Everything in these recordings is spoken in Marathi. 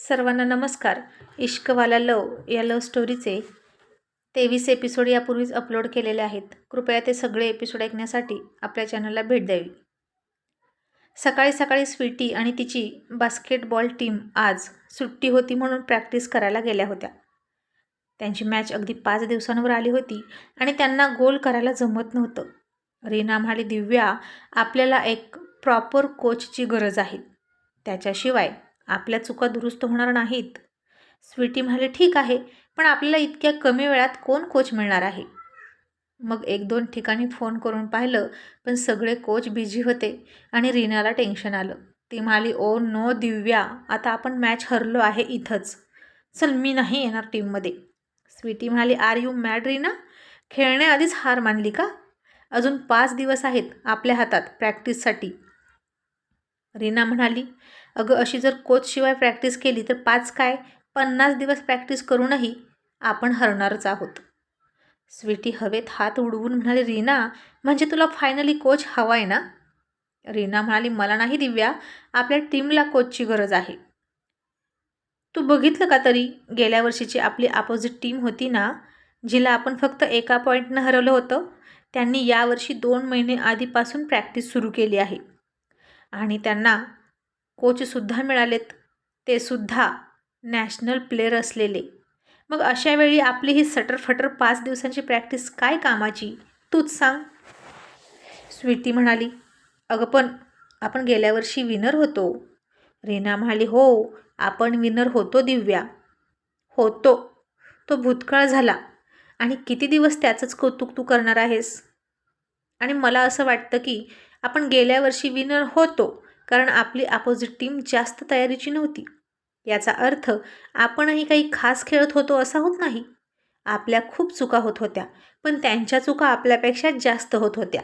सर्वांना नमस्कार. इश्कवाला लव या लव स्टोरीचे तेवीस एपिसोड यापूर्वीच अपलोड केलेले आहेत. कृपया ते सगळे एपिसोड ऐकण्यासाठी आपल्या चॅनलला भेट द्यावी. सकाळी सकाळी स्वीटी आणि तिची बास्केटबॉल टीम आज सुट्टी होती म्हणून प्रॅक्टिस करायला गेल्या होत्या. त्यांची मॅच अगदी पाच दिवसांवर आली होती आणि त्यांना गोल करायला जमत नव्हतं. रीना म्हणाली दिव्या आपल्याला एक प्रॉपर कोचची गरज आहे. त्याच्याशिवाय आपल्या चुका दुरुस्त होणार नाहीत. स्वीटी म्हणाले ठीक आहे पण आपल्याला इतक्या कमी वेळात कोण कोच मिळणार आहे? मग एक दोन ठिकाणी फोन करून पाहिलं पण सगळे कोच बिझी होते आणि रीनाला टेन्शन आलं. ती म्हणाली ओ नो दिव्या आता आपण मॅच हरलो आहे इथंच. चल मी नाही येणार टीममध्ये. स्वीटी म्हणाली आर यू मॅड रीना? खेळण्याआधीच हार मानली का? अजून पाच दिवस आहेत आपल्या हातात प्रॅक्टिससाठी. रीना म्हणाली अगं अशी जर कोचशिवाय प्रॅक्टिस केली तर पाच काय? पन्नास दिवस प्रॅक्टिस करूनही आपण हरणारच आहोत. स्वीटी हवेत हात उडवून म्हणाली रीना म्हणजे तुला फायनली कोच हवा आहे ना? रीना म्हणाली मला नाही दिव्या. आपल्या टीमला कोचची गरज आहे. तू बघितलं का तरी? गेल्या वर्षीची आपली अपोजिट टीम होती ना जिला आपण फक्त एका पॉईंटनं हरवलं होतं? त्यांनी यावर्षी दोन महिने आधीपासून प्रॅक्टिस सुरू केली आहे. आणि त्यांना कोचसुद्धा मिळालेत. ते सुद्धा नॅशनल प्लेअर असलेले. मग अशा वेळी आपली ही सटरफटर पाच दिवसांची प्रॅक्टिस काय कामाची? तूच सांग. स्वीटी म्हणाली अगं पण आपण गेल्या वर्षी विनर होतो. रीना म्हणाली हो आपण विनर होतो दिव्या. होतो. तो भूतकाळ झाला. आणि किती दिवस त्याचंच कौतुक तू करणार आहेस? आणि मला असं वाटतं की आपण गेल्या वर्षी विनर होतो. कारण आपली अपोजिट टीम जास्त तयारीची नव्हती. याचा अर्थ आपणही काही खास खेळत होतो असा होत नाही. आपल्या खूप चुका होत होत्या पण त्यांच्या चुका आपल्यापेक्षा जास्त होत होत्या.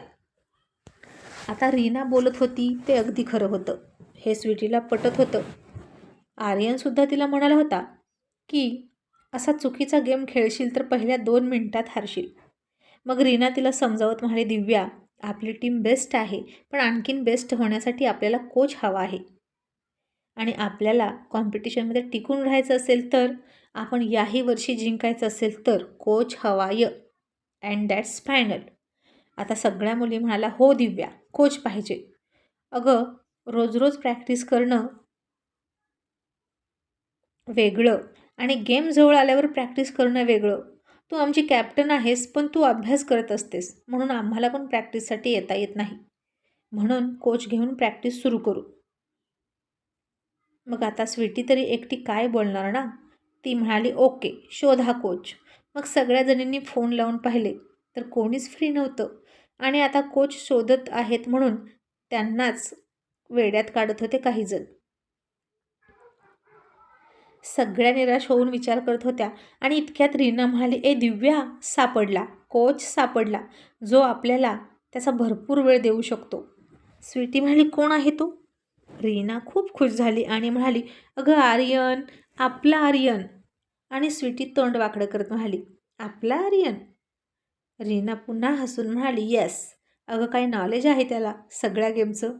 आता रीना बोलत होती ते अगदी खरं होतं. हे स्वीटीला पटत होतं. आर्यनसुद्धा तिला म्हणाला होता की असा चुकीचा गेम खेळशील तर पहिल्या दोन मिनिटात हारशील. मग रीना तिला समजावत म्हणाली दिव्या आपली टीम बेस्ट आहे पण आणखीन बेस्ट होण्यासाठी आपल्याला कोच हवा आहे. आणि आपल्याला कॉम्पिटिशनमध्ये टिकून राहायचं असेल तर आपण याही वर्षी जिंकायचं असेल तर कोच हवाय अँड दॅट्स फायनल आता सगळ्या मुली म्हणाला हो दिव्या कोच पाहिजे. अगं रोज रोज प्रॅक्टिस करणं वेगळं. आणि गेम जवळ आल्यावर प्रॅक्टिस करणं वेगळं. तू आमची कॅप्टन आहेस पण तू अभ्यास करत असतेस म्हणून आम्हाला पण प्रॅक्टिससाठी येता येत नाही. म्हणून कोच घेऊन प्रॅक्टिस सुरू करू. मग आता स्वीटी तरी एकटी काय बोलणार ना? ती म्हणाली ओके शोधा कोच. मग सगळ्या जणींनी फोन लावून पाहिले तर कोणीच फ्री नव्हतं. आणि आता कोच शोधत आहेत म्हणून त्यांनाच वेड्यात काढत होते काहीजण. सगळ्या निराश होऊन विचार करत होत्या आणि इतक्यात रीना म्हणाली ए दिव्या सापडला कोच सापडला जो आपल्याला त्याचा भरपूर वेळ देऊ शकतो. स्वीटी म्हणाली कोण आहे तो? रीना खूप खुश झाली आणि म्हणाली अगं आर्यन आपला आर्यन. आणि स्वीटी तोंड वाकडं करत म्हणाली आपला आर्यन? रीना पुन्हा हसून म्हणाली येस अगं काही नॉलेज आहे त्याला सगळ्या गेमचं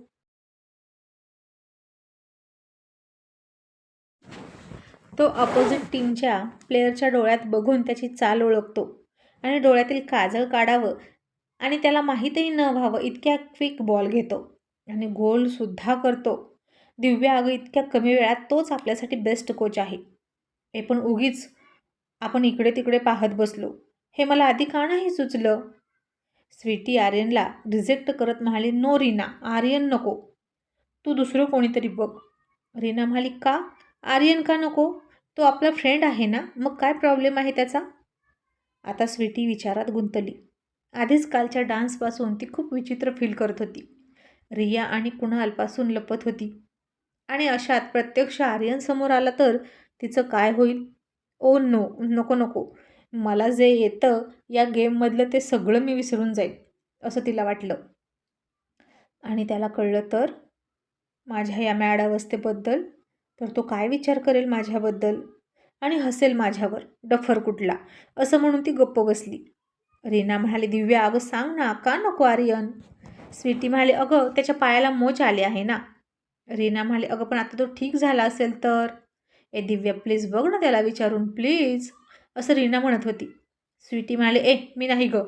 तो अपोजिट टीमच्या प्लेअरच्या डोळ्यात बघून त्याची चाल ओळखतो. आणि डोळ्यातील काजळ काढावं आणि त्याला माहीतही न व्हावं इतक्या क्विक बॉल घेतो. आणि गोलसुद्धा करतो. दिव्या अगं इतक्या कमी वेळात तोच आपल्यासाठी बेस्ट कोच आहे. हे पण उगीच आपण इकडे तिकडे पाहत बसलो. हे मला आधी का नाही सुचलं? स्वीटी आर्यनला रिजेक्ट करत म्हणाली नो रीना आर्यन नको. तू दुसरं कोणीतरी बघ. रीना म्हणाली का? आर्यन का नको? तो आपला फ्रेंड आहे ना? मग काय प्रॉब्लेम आहे त्याचा? आता स्वीटी विचारात गुंतली. आधीच कालच्या डान्सपासून ती खूप विचित्र फील करत होती. रिया आणि कुणालपासून लपत होती. आणि अशात प्रत्यक्ष आर्यन समोर आला तर तिचं काय होईल? ओ नो नको नको. मला जे येतं या गेममधलं ते सगळं मी विसरून जाईल असं तिला वाटलं. आणि त्याला कळलं तर? माझ्या या मॅड अवस्थेबद्दल तर तो काय विचार करेल माझ्याबद्दल? आणि हसेल माझ्यावर डफर कुठला? असं म्हणून ती गप्प बसली. रीना म्हणाली दिव्या अगं सांग ना का नको आर्यन? स्वीटी म्हणाली अगं त्याच्या पायाला मोच आले आहे ना. रीना म्हणाली अगं पण आता तो ठीक झाला असेल तर? ए दिव्या प्लीज बघ ना त्याला विचारून प्लीज असं रीना म्हणत होती. स्वीटी म्हणाले ए मी नाही गं.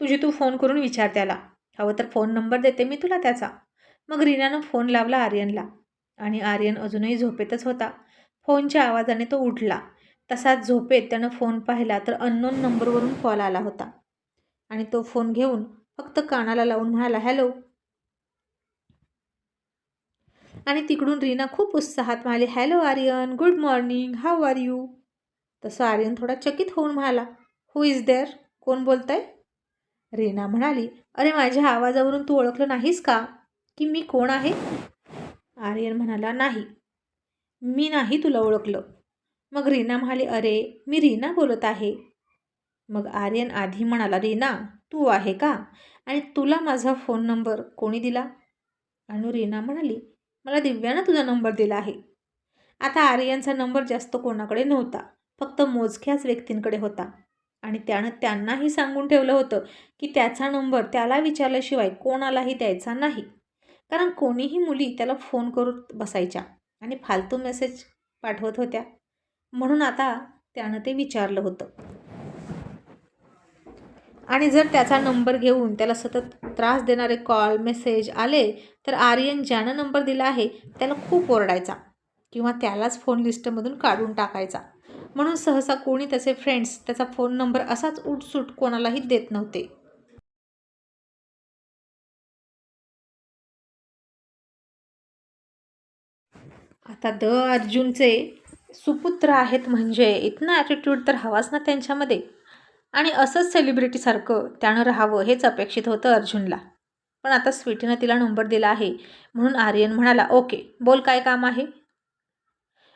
तुझी तू फोन करून विचार त्याला. हवं तर फोन नंबर देते मी तुला त्याचा. मग रीनानं फोन लावला आर्यनला. आणि आर्यन अजूनही झोपेतच होता. फोनच्या आवाजाने तो उठला. तसाच झोपेत त्यानं फोन पाहिला तर अननोन नंबरवरून कॉल आला होता. आणि तो फोन घेऊन फक्त कानाला लावून म्हणाला हॅलो आणि तिकडून रीना खूप उत्साहात म्हणाली hello Aryan. Good morning how are you तसं आर्यन थोडा चकित होऊन म्हणाला हू इज देअर कोण बोलताय? रीना म्हणाली अरे माझ्या आवाजावरून तू ओळखलं नाहीस का? की मी कोण आहे? आर्यन म्हणाला नाही. मी नाही तुला ओळखलं. मग रीना म्हणाली अरे मी रीना बोलत आहे. मग आर्यन आधी म्हणाला रीना तू आहे का? आणि तुला माझा फोन नंबर कोणी दिला? अनु रीना म्हणाली मला दिव्यानं तुझा नंबर दिला आहे. आता आर्यनचा नंबर जास्त कोणाकडे नव्हता फक्त मोजक्याच व्यक्तींकडे होता. आणि त्यानं त्यांनाही सांगून ठेवलं होतं की त्याचा नंबर त्याला विचारल्याशिवाय कोणालाही द्यायचा नाही. कारण कोणीही मुली त्याला फोन करून बसायच्या आणि फालतू मेसेज पाठवत होत्या. म्हणून आता त्यानं ते विचारलं होतं. आणि जर त्याचा नंबर घेऊन त्याला सतत त्रास देणारे कॉल मेसेज आले तर आर्यन ज्यानं नंबर दिला आहे त्याला खूप ओरडायचा किंवा त्यालाच फोन लिस्टमधून काढून टाकायचा. म्हणून सहसा कोणी त्याचे फ्रेंड्स त्याचा फोन नंबर असाच उठसूट कोणालाही देत नव्हते. आता द अर्जुनचे सुपुत्र आहेत म्हणजे इथनं ॲटिट्यूड तर हवाच ना त्यांच्यामध्ये. आणि असंच सेलिब्रिटीसारखं त्यानं राहावं हेच अपेक्षित होतं अर्जुनला. पण आता स्वीटीनं तिला नंबर दिला आहे म्हणून आर्यन म्हणाला ओके बोल काय काम आहे?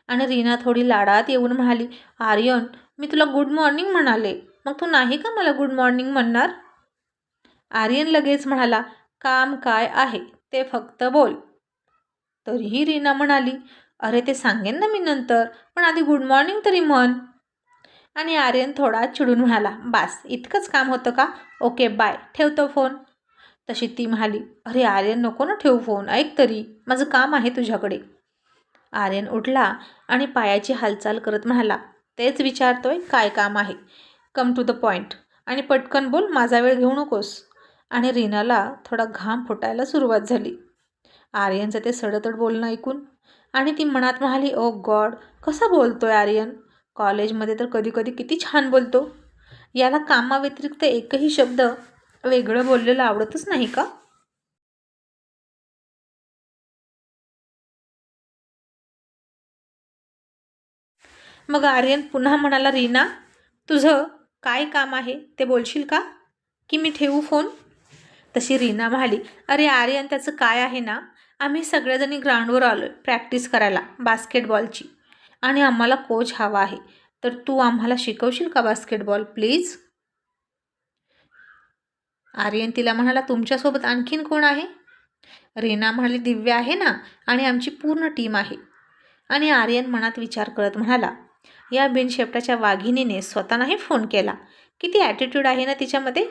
आणि रीना थोडी लाडात येऊन म्हणाली आर्यन मी तुला गुड मॉर्निंग म्हणाले. मग तू नाही का मला गुड मॉर्निंग म्हणणार? आर्यन लगेच म्हणाला काम काय आहे? ते फक्त बोल. तरीही रीना म्हणाली अरे ते सांगेन ना मी नंतर. पण आधी गुड मॉर्निंग तरी म्हण. आणि आर्यन थोडा चिडून म्हणाला बास इतकंच काम होतं का? ओके बाय ठेवतो फोन तशी ती म्हणाली अरे आर्यन नको ना ठेवू फोन ऐक तरी. माझं काम आहे तुझ्याकडे. आर्यन उठला आणि पायाची हालचाल करत म्हणाला तेच विचारतोय काय काम आहे? कम टू द पॉईंट आणि पटकन बोल माझा वेळ घेऊ नकोस. आणि रीनाला थोडा घाम फुटायला सुरुवात झाली. आर्यनचं ते सडतड बोलणं ऐकून आणि ती मनात म्हणाली ओ गॉड कसा बोलतोय आर्यन? कॉलेजमध्ये तर कधी कधी किती छान बोलतो. याला कामाव्यतिरिक्त एकही शब्द वेगळं बोललेलं आवडतच नाही का? मग आर्यन पुन्हा म्हणाला रीना तुझं काय काम आहे? ते बोलशील का? की मी ठेवू फोन? तशी रीना म्हणाली अरे आर्यन त्याचं काय आहे ना? आम्ही सगळ्याजणी ग्राउंडवर आलो आहे प्रॅक्टिस करायला बास्केटबॉलची. आणि आम्हाला कोच हवा आहे. तर तू आम्हाला शिकवशील का बास्केटबॉल प्लीज? आर्यन तिला म्हणाला तुमच्यासोबत आणखीन कोण आहे? रीना म्हणाली दिव्या आहे ना आणि आमची पूर्ण टीम आहे. आणि आर्यन मनात विचार करत म्हणाला या बिनशेपटाच्या वाघिणीने स्वतःनाही फोन केला. किती ॲटिट्यूड आहे ना तिच्यामध्ये?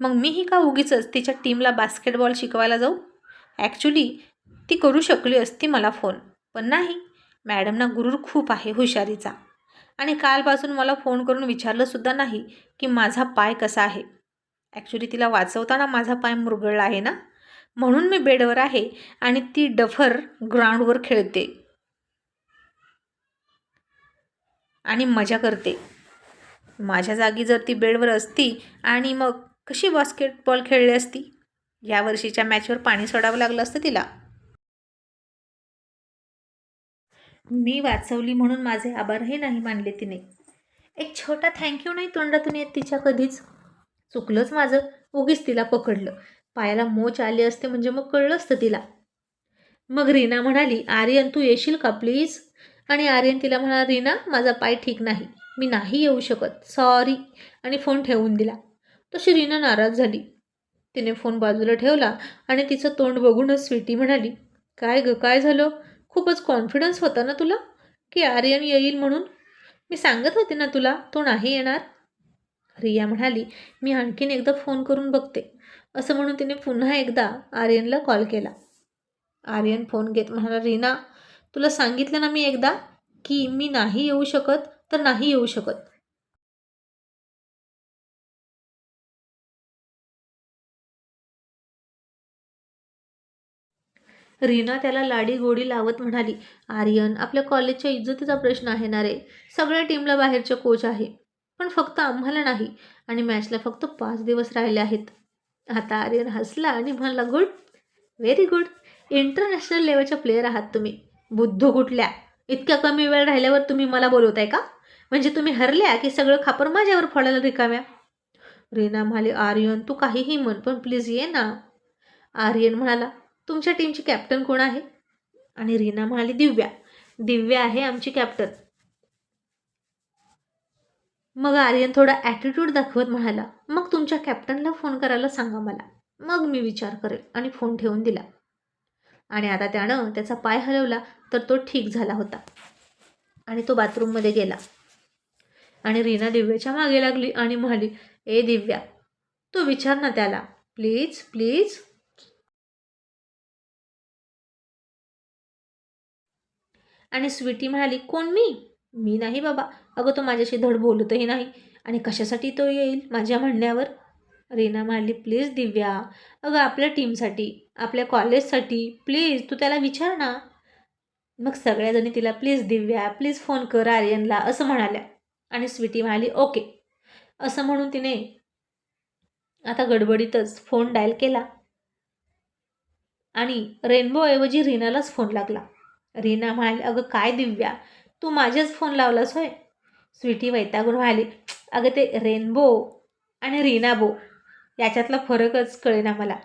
मग मीही का उगीच तिच्या टीमला बास्केटबॉल शिकवायला जाऊ? ॲक्च्युली ती करू शकली असती मला फोन पण नाही. मॅडमना गुरूर खूप आहे हुशारीचा. आणि कालपासून मला फोन करून विचारलंसुद्धा नाही की माझा पाय कसा आहे. ॲक्च्युली तिला वाचवताना माझा पाय मुरगळला आहे ना? म्हणून मी बेडवर आहे आणि ती डफर ग्राउंडवर खेळते. आणि मजा करते. माझ्या जागी जर ती बेडवर असती आणि मग कशी बास्केटबॉल खेळली असती? या वर्षीच्या मॅचवर पाणी सोडावं लागलं असतं तिला. मी वाचवली म्हणून माझे आभारही नाही मानले तिने. एक छोटा थँक्यू नाही तोंडातून येत तिच्या कधीच? चुकलंच माझं. उगीच तिला पकडलं. पायाला मोच आले असते म्हणजे मग कळलं असतं तिला. मग रीना म्हणाली आर्यन तू येशील का प्लीज आणि आर्यन तिला म्हणाला रीना माझा पाय ठीक नाही. मी नाही येऊ शकत. सॉरी आणि फोन ठेवून दिला. तशी रीना नाराज झाली. तिने फोन बाजूला ठेवला आणि तिचं तोंड बघूनच स्वीटी म्हणाली काय ग काय झालं? खूपच कॉन्फिडन्स होता ना तुला? की आर्यन येईल म्हणून? मी सांगत होते ना तुला तो नाही येणार. रिया म्हणाली मी आणखीन एकदा फोन करून बघते. असं म्हणून तिने पुन्हा एकदा आर्यनला कॉल केला. आर्यन फोन घेत म्हणाला रीना तुला सांगितलं ना मी एकदा की मी नाही येऊ शकत तर नाही येऊ शकत. रीना त्याला लाडी गोडी लावत म्हणाली आर्यन आपल्या कॉलेजच्या इज्जतीचा प्रश्न आहे ना रे. सगळ्या टीमला बाहेरचे कोच आहे. पण फक्त आम्हाला नाही. आणि मॅचला फक्त पाच दिवस राहिले आहेत. आता आर्यन हसला आणि म्हणला गुड व्हेरी गुड. इंटरनॅशनल लेवलच्या प्लेअर आहात तुम्ही. बुद्धू कुठल्या? इतक्या कमी वेळ राहिल्यावर तुम्ही मला बोलवताय का? म्हणजे तुम्ही हरल्या की सगळं खापर माझ्यावर फोडायला रिकाम्या? रीना म्हणाले आर्यन तू काहीही म्हण पण प्लीज ये ना. आर्यन म्हणाला तुमच्या टीमची कॅप्टन कोण आहे? आणि रीना म्हणाली दिव्या. दिव्या आहे आमची कॅप्टन मग आर्यन थोडा ॲटिट्यूड दाखवत म्हणाला मग तुमच्या कॅप्टनला फोन करायला सांगा मला. मग मी विचार करेल. आणि फोन ठेवून दिला. आणि आता त्यानं त्याचा पाय हलवला तर तो ठीक झाला होता. आणि तो बाथरूममध्ये गेला. आणि रीना दिव्याच्या मागे लागली आणि म्हणाली ए दिव्या तू विचार ना त्याला. Please please. आणि स्वीटी म्हणाली कोण मी? मी नाही बाबा. अगं तो माझ्याशी धड बोलतही नाही. आणि कशासाठी तो येईल माझ्या म्हणण्यावर? रीना म्हणाली प्लीज दिव्या. अगं आपल्या टीमसाठी आपल्या कॉलेजसाठी प्लीज तू त्याला विचार ना. मग सगळ्याजणी तिला प्लीज दिव्या प्लीज फोन कर आर्यनला असं म्हणाल्या. आणि स्वीटी म्हणाली ओके. असं म्हणून तिने आता गडबडीतच फोन डायल केला. आणि रेनबोऐवजी रीनालाच फोन लागला. रीना म्हणाली अगं काय दिव्या? तू माझ्याच फोन लावलास होय? स्वीटी वैतागून म्हणाली अगं ते रेनबो आणि रीना बो याच्यातला फरकच कळेना मला.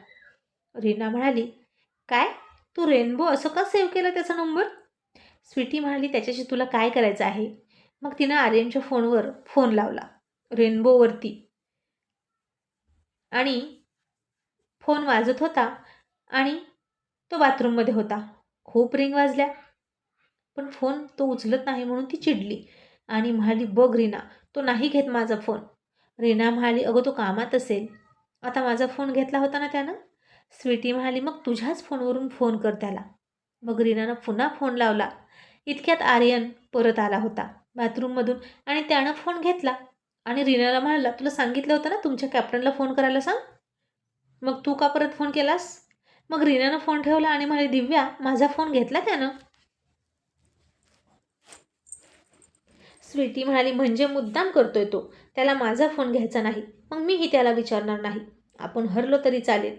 रीना म्हणाली काय? तू रेनबो असं का सेव्ह केलं त्याचा नंबर स्वीटी म्हणाली त्याच्याशी तुला काय करायचं आहे? मग तिनं आर्यनच्या फोनवर फोन लावला रेनबोवरती आणि फोन वाजत होता आणि तो बाथरूममध्ये होता. खूप रिंग वाजल्या. पण फोन तो उचलत नाही म्हणून ती चिडली आणि म्हणाली बघ रीना तो नाही घेत माझा फोन. रीना म्हणाली अगं तो कामात असेल. आता माझा फोन घेतला होता ना त्यानं? स्वीटी म्हणाली मग तुझ्याच फोनवरून फोन कर त्याला. मग रीनानं पुन्हा फोन लावला. इतक्यात आर्यन परत आला होता बाथरूममधून आणि त्यानं फोन घेतला. आणि रीनाला म्हणाला तुला सांगितलं होतं ना तुमच्या कॅप्टनला फोन करायला सांग? मग तू का परत फोन केलास? मग रीनानं फोन ठेवला आणि म्हणे दिव्या माझा फोन घेतला त्यानं? स्वीटी म्हणाली म्हणजे मुद्दाम करतोय तो. त्याला माझा फोन घ्यायचा नाही. मग मीही त्याला विचारणार नाही. आपण हरलो तरी चालेल.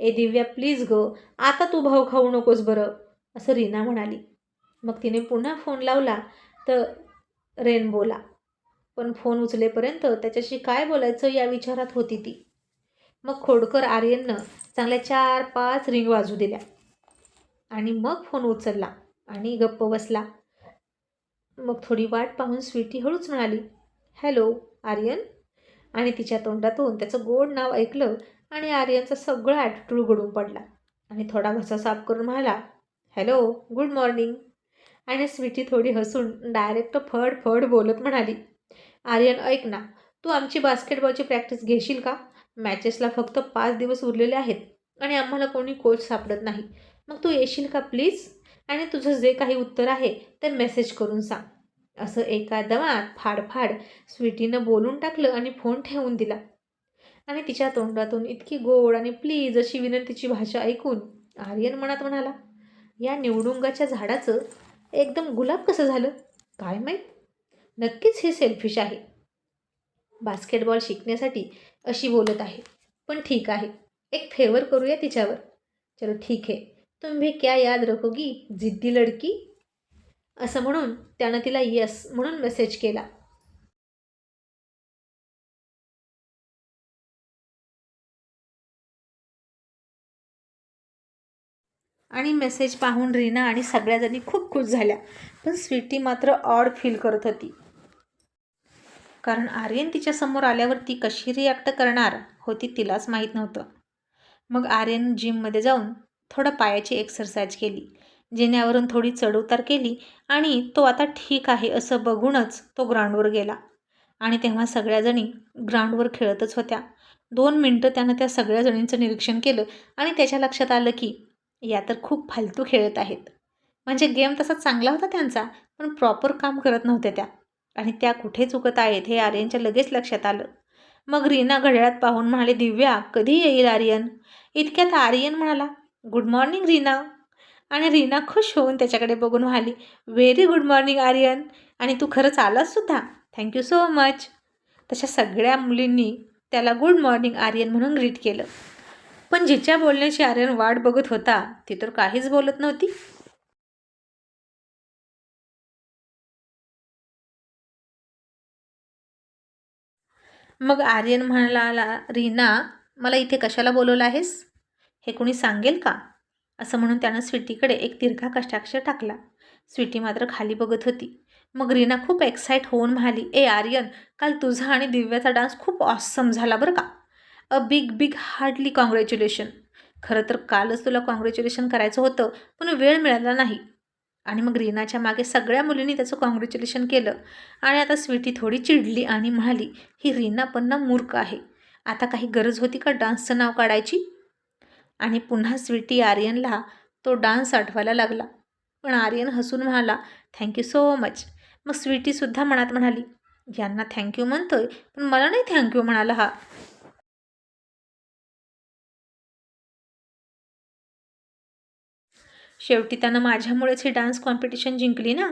ए दिव्या प्लीज ग. आता तू भाऊ खाऊ नकोस बरं असं रीना म्हणाली. मग तिने पुन्हा फोन लावला तर रेनबोला पण फोन उचलेपर्यंत त्याच्याशी काय बोलायचं या विचारात होती ती. मग खोडकर आर्यननं चांगल्या चार पाच रिंग वाजू दिल्या. आणि मग फोन उचलला आणि गप्प बसला. मग थोडी वाट पाहून स्वीटी हळूच म्हणाली हॅलो आर्यन? आणि तिच्या तोंडातून त्याचं गोड नाव ऐकलं आणि आर्यनचा सगळं ॲटिट्यूड गडून पडला. आणि थोडा घसा साफ करून म्हणाला हॅलो गुड मॉर्निंग. आणि स्वीटी थोडी हसून डायरेक्ट फड फड बोलत म्हणाली आर्यन ऐक ना तू आमची बास्केटबॉलची प्रॅक्टिस घेशील का? मॅचेसला फक्त पाच दिवस उरलेले आहेत आणि आम्हाला कोणी कोच सापडत नाही. मग तू येशील का प्लीज? आणि तुझं जे काही उत्तर आहे ते मेसेज करून सांग. असं एका दमात फाडफाड स्वीटीनं बोलून टाकलं आणि फोन ठेवून दिला. आणि तिच्या तोंडातून इतकी गोड आणि प्लीज अशी विनंतीची भाषा ऐकून आर्यन मनात म्हणाला या निवडुंगाच्या झाडाचं एकदम गुलाब कसं झालं? काय माहीत? नक्कीच हे सेल्फिश आहे. बास्केटबॉल शिकण्यासाठी अशी बोलत आहे. पण ठीक आहे. एक फेवर करूया तिच्यावर. चलो ठीक आहे. तुम भी क्या याद रखोगी? जिद्दी लडकी? असं म्हणून त्यानं तिला यस म्हणून मेसेज केला. आणि मेसेज पाहून रीना आणि सगळ्याजणी खूप खुश झाल्या. पण स्वीटी मात्र ऑड फील करत होती. कारण आर्यन तिच्यासमोर आल्यावर ती कशी रिॲक्ट करणार होती तिलाच माहीत नव्हतं. मग आर्यन जिममध्ये जाऊन थोडं पायाची एक्सरसाइज केली जिन्यावरून थोडी चढउतार केली आणि तो आता ठीक आहे असं बघूनच तो ग्राउंडवर गेला. आणि तेव्हा सगळ्याजणी ग्राउंडवर खेळतच होत्या. दोन मिनटं त्यानं त्या सगळ्या जणींचं निरीक्षण केलं आणि त्याच्या लक्षात आलं की या तर खूप फालतू खेळत आहेत. म्हणजे गेम तसा चांगला होता त्यांचा पण प्रॉपर काम करत नव्हत्या त्या. आणि त्या कुठे चुकत आहेत हे आर्यनच्या लगेच लक्षात आलं. मग रीना घड्याळात पाहून म्हणाले दिव्या कधी येईल आर्यन? इतक्यात आर्यन म्हणाला गुड मॉर्निंग रीना. आणि रीना खुश होऊन त्याच्याकडे बघून म्हणाली व्हेरी गुड मॉर्निंग आर्यन. आणि तू खरंच आलास सुद्धा? थँक्यू सो मच तशा सगळ्या मुलींनी त्याला गुड मॉर्निंग आर्यन म्हणून ग्रीट केलं. पण जिच्या बोलण्याची आर्यन वाट बघत होता ती तर काहीच बोलत नव्हती. मग आर्यन म्हणाला रीना मला इथे कशाला बोलवलं आहेस? हे कोणी सांगेल का? असं म्हणून त्यानं स्वीटीकडे एक दीर्घा कष्टाक्षर टाकला. स्वीटी मात्र खाली बघत होती. मग रीना खूप एक्साईट होऊन म्हणाली ए आर्यन काल तुझा आणि दिव्याचा डान्स खूप ऑसम झाला बरं का? A big big hardly congratulation खरं तर कालच तुला कॉंग्रॅच्युलेशन करायचं होतं पण वेळ मिळाला नाही. आणि मग रीनाच्या मागे सगळ्या मुलींनी त्याचं कॉंग्रॅच्युलेशन केलं. आणि आता स्वीटी थोडी चिडली आणि म्हणाली ही रीना पण ना मूर्ख आहे. आता काही गरज होती का डान्सचं नाव काढायची? आणि पुन्हा स्वीटी आर्यनला तो डान्स आठवायला लागला. पण आर्यन हसून म्हणाला थँक्यू सो मच मग स्वीटीसुद्धा मनात म्हणाली यांना थँक्यू म्हणतोय पण मला नाही थँक्यू म्हणाला हा. शेवटी त्यानं माझ्यामुळेच ही डान्स कॉम्पिटिशन जिंकली ना.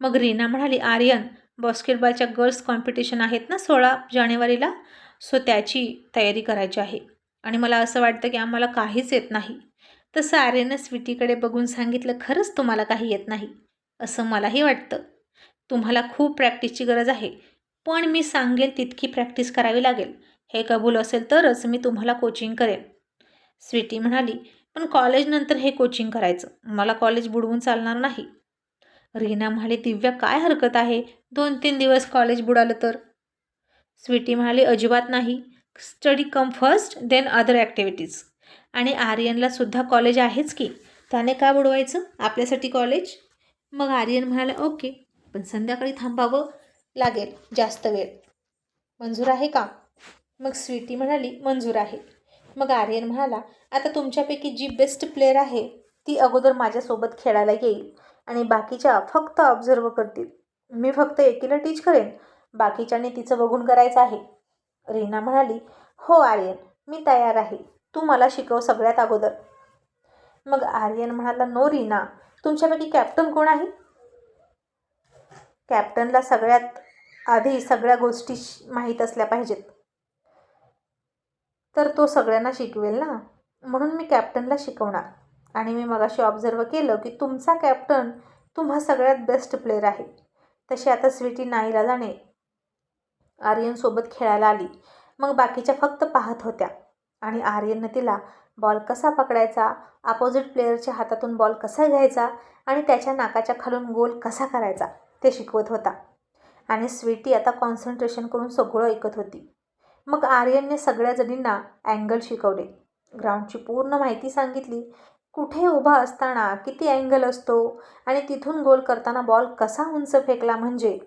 मग रीना म्हणाली आर्यन बास्केटबॉलच्या गर्ल्स कॉम्पिटिशन आहेत ना सोळा जानेवारीला? सो त्याची तयारी करायची आहे. आणि मला असं वाटतं की आम्हाला काहीच येत नाही. तसं आर्यनं स्वीटीकडे बघून सांगितलं खरंच तुम्हाला काही येत नाही. असं मलाही वाटतं. तुम्हाला खूप प्रॅक्टिसची गरज आहे. पण मी सांगेल तितकी प्रॅक्टिस करावी लागेल. हे कबूल असेल तरच मी तुम्हाला कोचिंग करेन. स्वीटी म्हणाली पण कॉलेजनंतर हे कोचिंग करायचं. मला कॉलेज बुडवून चालणार नाही. रीना म्हणाली दिव्या काय हरकत आहे? दोन तीन दिवस कॉलेज बुडालं तर? स्वीटी म्हणाली अजिबात नाही. Study come first then other activities आणि आर्यनला सुद्धा कॉलेज आहेच की? त्याने का बुडवायचं? आपल्यासाठी कॉलेज मग आर्यन म्हणाला ओके पण संध्याकाळी थांबावं लागेल जास्त वेळ. मंजूर आहे का? मग स्वीटी म्हणाली मंजूर आहे. मग आर्यन म्हणाला आता तुमच्यापैकी जी बेस्ट प्लेअर आहे ती अगोदर माझ्यासोबत खेळायला येईल आणि बाकीच्या फक्त ऑब्झर्व करतील. मी फक्त एकीला टीच करेन बाकीच्याने तिचं बघून करायचं आहे. रीना म्हणाली हो आर्यन मी तयार आहे. तू मला शिकव सगळ्यात अगोदर. मग आर्यन म्हणाला नो रीना तुमच्यापैकी कॅप्टन कोण आहे? कॅप्टनला सगळ्यात आधी सगळ्या गोष्टी माहीत असल्या पाहिजेत. तर तो सगळ्यांना शिकवेल ना? म्हणून मी कॅप्टनला शिकवणार. आणि मी मगाशी ऑब्झर्व केलं की तुमचा कॅप्टन तुम्हा सगळ्यात बेस्ट प्लेअर आहे. तशी आता स्वीटी नाईला जाणे आर्यनसोबत खेळायला आली. मग बाकीच्या फक्त पाहत होत्या. आणि आर्यननं तिला बॉल कसा पकडायचा अपोजिट प्लेअरच्या हातातून बॉल कसा घ्यायचा आणि त्याच्या नाकाच्या खालून गोल कसा करायचा ते शिकवत होता. आणि स्वीटी आता कॉन्सन्ट्रेशन करून सगळं ऐकत होती. मग आर्यनने सगळ्या जणींना अँगल शिकवले. ग्राउंडची पूर्ण माहिती सांगितली. कुठे उभा असताना किती अँगल असतो आणि तिथून गोल करताना बॉल कसा उंच फेकला म्हणजे?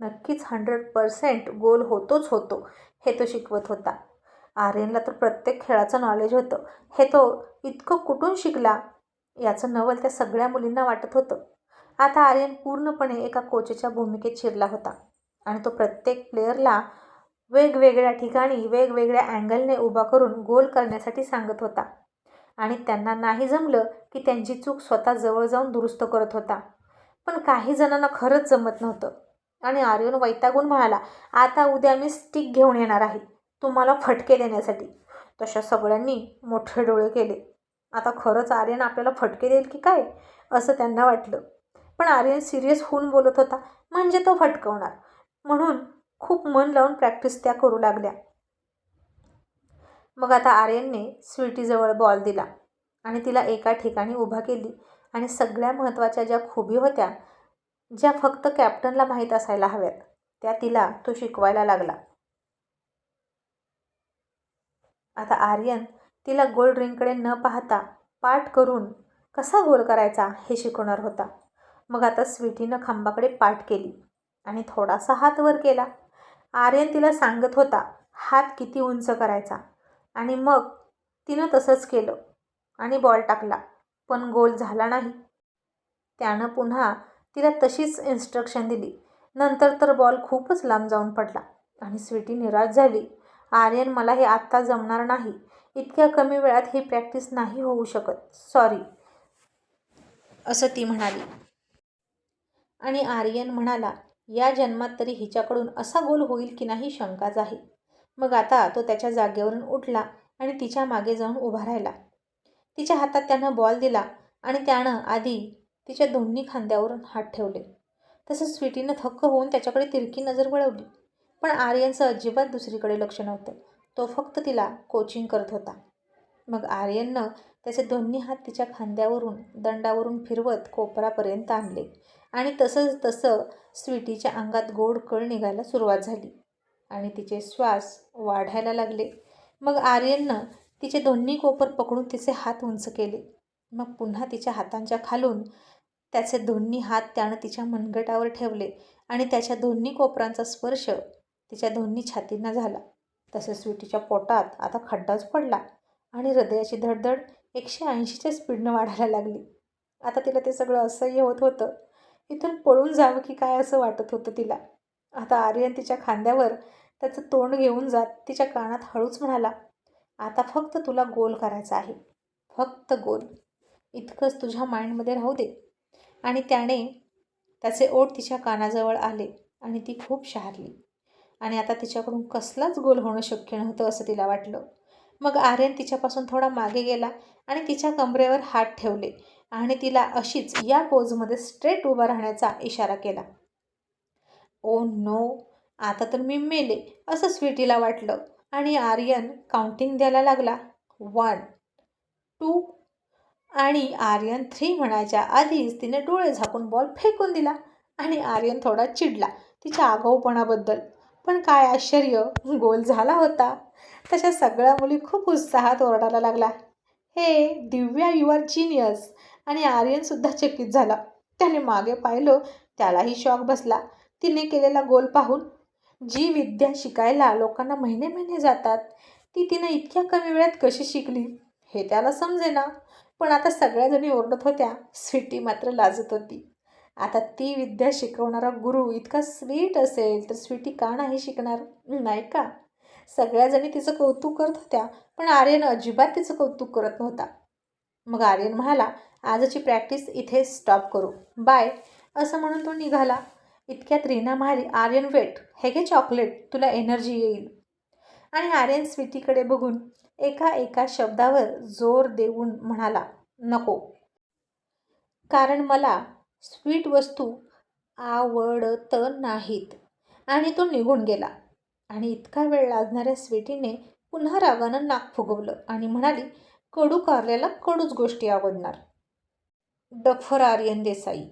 नक्कीच हंड्रेड पर्सेंट गोल होतोच होतो हे तो शिकवत होता. आर्यनला तर प्रत्येक खेळाचं नॉलेज होतं. हे तो इतकं कुठून शिकला? याचं नवल त्या सगळ्या मुलींना वाटत होतं. आता आर्यन पूर्णपणे एका कोचेच्या भूमिकेत शिरला होता आणि तो प्रत्येक प्लेयरला वेगवेगळ्या ठिकाणी वेगवेगळ्या अँगलने उभा करून गोल करण्यासाठी सांगत होता. आणि त्यांना नाही जमलं की त्यांची चूक स्वतः जवळ जाऊन दुरुस्त करत होता. पण काही जणांना खरंच जमत नव्हतं. आणि आर्यन वैतागून म्हणाला आता उद्या मी स्टिक घेऊन येणार आहे तुम्हाला फटके देण्यासाठी. तशा सगळ्यांनी मोठे डोळे केले. आता खरंच आर्यन आपल्याला फटके देईल की काय? असं त्यांना वाटलं. पण आर्यन सिरियस होऊन बोलत होता म्हणजे तो फटकवणार. म्हणून खूप मन लावून प्रॅक्टिस त्या करू लागल्या. मग आता आर्यनने स्वीटीजवळ बॉल दिला आणि तिला एका ठिकाणी उभा केली आणि सगळ्या महत्त्वाच्या ज्या खुबी होत्या ज्या फक्त कॅप्टनला माहीत असायला हव्यात त्या तिला तो शिकवायला लागला. आता आर्यन तिला गोल रिंगकडे न पाहता पाठ करून कसा गोल करायचा हे शिकवणार होता. मग आता स्वीटीनं खांबाकडे पाठ केली आणि थोडासा हात वर केला. आर्यन तिला सांगत होता हात किती उंच करायचा? आणि मग तिनं तसंच केलं आणि बॉल टाकला पण गोल झाला नाही. त्यानं पुन्हा तिला तशीच इन्स्ट्रक्शन दिली. नंतर तर बॉल खूपच लांब जाऊन पडला आणि स्वीटी निराश झाली. आर्यन मला हे आत्ता जमणार नाही. इतक्या कमी वेळात ही प्रॅक्टिस नाही होऊ शकत. सॉरी असं ती म्हणाली. आणि आर्यन म्हणाला या जन्मात तरी हिच्याकडून असा गोल होईल की नाही शंकाच आहे. मग आता तो त्याच्या जागेवरून उठला आणि तिच्यामागे जाऊन उभा राहिला. तिच्या हातात त्यानं बॉल दिला आणि त्यानं आधी तिच्या दोन्ही खांद्यावरून हात ठेवले. तसं स्वीटीनं थक्क होऊन त्याच्याकडे तिरकी नजर वळवली. पण आर्यनचं अजिबात दुसरीकडे लक्ष नव्हतं. तो फक्त तिला कोचिंग करत होता. मग आर्यननं त्याचे दोन्ही हात तिच्या खांद्यावरून दंडावरून फिरवत कोपरापर्यंत आणले. आणि तसंच तसं स्वीटीच्या अंगात गोड कळ निघायला सुरुवात झाली आणि तिचे श्वास वाढायला लागले. मग आर्यननं तिचे दोन्ही कोपर पकडून तिचे हात उंच केले. मग पुन्हा तिच्या हातांच्या खालून त्याचे दोन्ही हात त्यानं तिच्या मनगटावर ठेवले आणि त्याच्या दोन्ही कोपरांचा स्पर्श तिच्या दोन्ही छातींना झाला. तसेच स्वीटीच्या पोटात आता खड्डाच पडला आणि हृदयाची धडधड एकशे ऐंशीच्या स्पीडनं वाढायला लागली. आता तिला ते सगळं असह्य होत होतं. इथून पळून जावं की काय असं वाटत होतं तिला. आता आर्यन तिच्या खांद्यावर त्याचं तोंड घेऊन जात तिच्या कानात हळूच म्हणाला आता फक्त तुला गोल करायचा आहे. फक्त गोल. इतकंच तुझ्या माइंडमध्ये राहू दे. आणि त्याने त्याचे ओठ तिच्या कानाजवळ आले आणि ती खूप शहारली. आणि आता तिच्याकडून कसलाच गोल होणं शक्य नव्हतं असं तिला वाटलं. मग आर्यन तिच्यापासून थोडा मागे गेला आणि तिच्या कमरेवर हात ठेवले आणि तिला अशीच या पोजमध्ये स्ट्रेट उभा राहण्याचा इशारा केला. Oh ओ नो आता तर मी मेले असं स्वीटीला वाटलं. आणि आर्यन काउंटिंग द्यायला लागला. वन टू आणि आर्यन थ्री म्हणायच्या आधीच तिने डोळे झाकून बॉल फेकून दिला. आणि आर्यन थोडा चिडला तिच्या आगाऊपणाबद्दल. पण काय आश्चर्य गोल झाला होता. तशा सगळ्या मुली खूप उत्साहात ओरडायला लागला हे दिव्या यू आर जिनियस आणि आर्यनसुद्धा चकित झाला. त्याने मागे पाहिलं त्यालाही शॉक बसला. तिने केलेला गोल पाहून जी विद्या शिकायला लोकांना महिने महिने जातात ती तिनं इतक्या कमी वेळात कशी शिकली? हे त्याला समजेना. पण आता सगळ्याजणी ओरडत होत्या. स्वीटी मात्र लाजत होती. आता ती विद्या शिकवणारा गुरु इतका स्वीट असेल तर स्वीटी का नाही शिकणार? नाही का? सगळ्याजणी तिचं कौतुक करत होत्या पण आर्यन अजिबात तिचं कौतुक करत नव्हता. मग आर्यन म्हणाला आजची प्रॅक्टिस इथे स्टॉप करू. बाय. असं म्हणून तो निघाला. इतक्यात रीना म्हणाली आर्यन वेट. हे घे चॉकलेट. तुला एनर्जी येईल. आणि आर्यन स्वीटीकडे बघून एका एका शब्दावर जोर देऊन म्हणाला नको. कारण मला स्वीट वस्तू आवडत नाहीत. आणि तो निघून गेला. आणि इतका वेळ लाजणाऱ्या स्वीटीने पुन्हा रागानं नाक फुगवलं आणि म्हणाली कडू कारल्याला कडूच गोष्टी आवडणार. डफर आर्यन देसाई